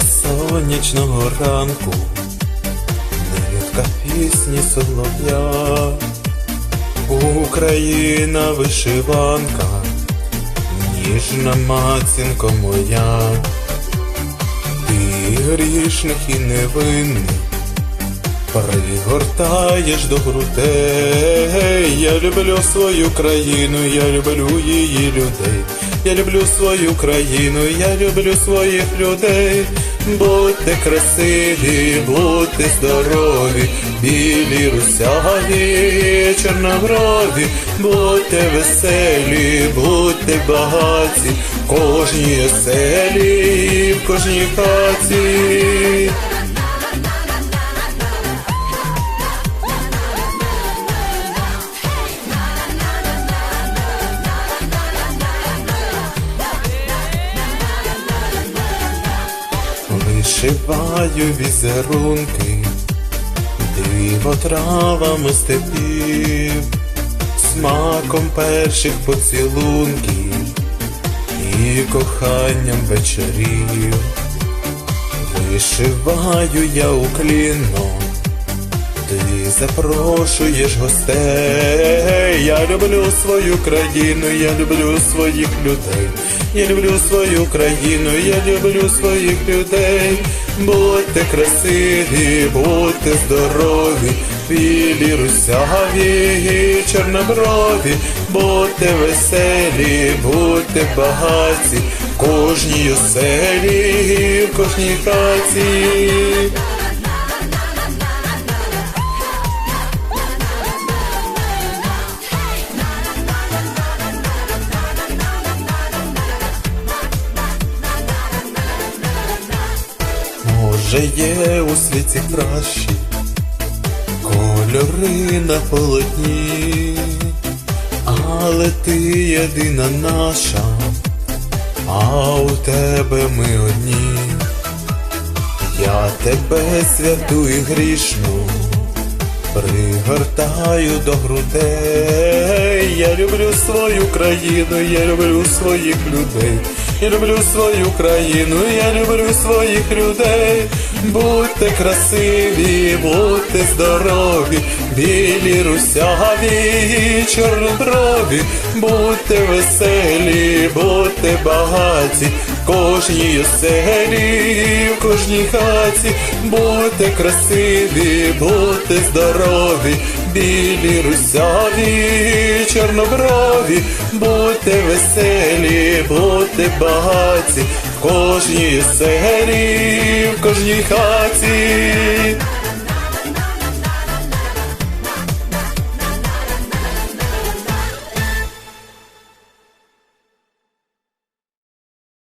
сонячного ранку, нитка пісні солов'я, Україна вишиванка, ніжна мацінко моя, ти грішних і невинний, пригортаєш до грудей, я люблю свою країну, я люблю її людей. Я люблю свою країну, я люблю своїх людей. Будьте красиві, будьте здорові, білі русяві, чорноброві, будьте веселі, будьте багаті, кожній оселі, в кожній хаті. Вишиваю візерунки, диво травами степів, смаком перших поцілунків і коханням вечорів. Вишиваю я уклінно, ти запрошуєш гостей. Я люблю свою країну, я люблю своїх людей. Я люблю свою країну, я люблю своїх людей. Будьте красиві, будьте здорові, білі русяві, чорноброві, будьте веселі, будьте багаті, кожній оселі, в кожній хаті. Може є у світі кращі кольори на полотні, але ти єдина наша, а у тебе ми одні. Я тебе святу і грішну пригортаю до грудей. Я люблю свою країну, я люблю своїх людей. Я люблю свою країну, я люблю своїх людей. Будьте красиві, будьте здорові, білі русяві, чорноброві, будьте веселі, будьте багаті, кожній оселі, в кожній хаті, будьте красиві, будьте здорові, білі русяві, чорноброві, будьте веселі, будьте багаті, в кожній оселі, в кожній хаті.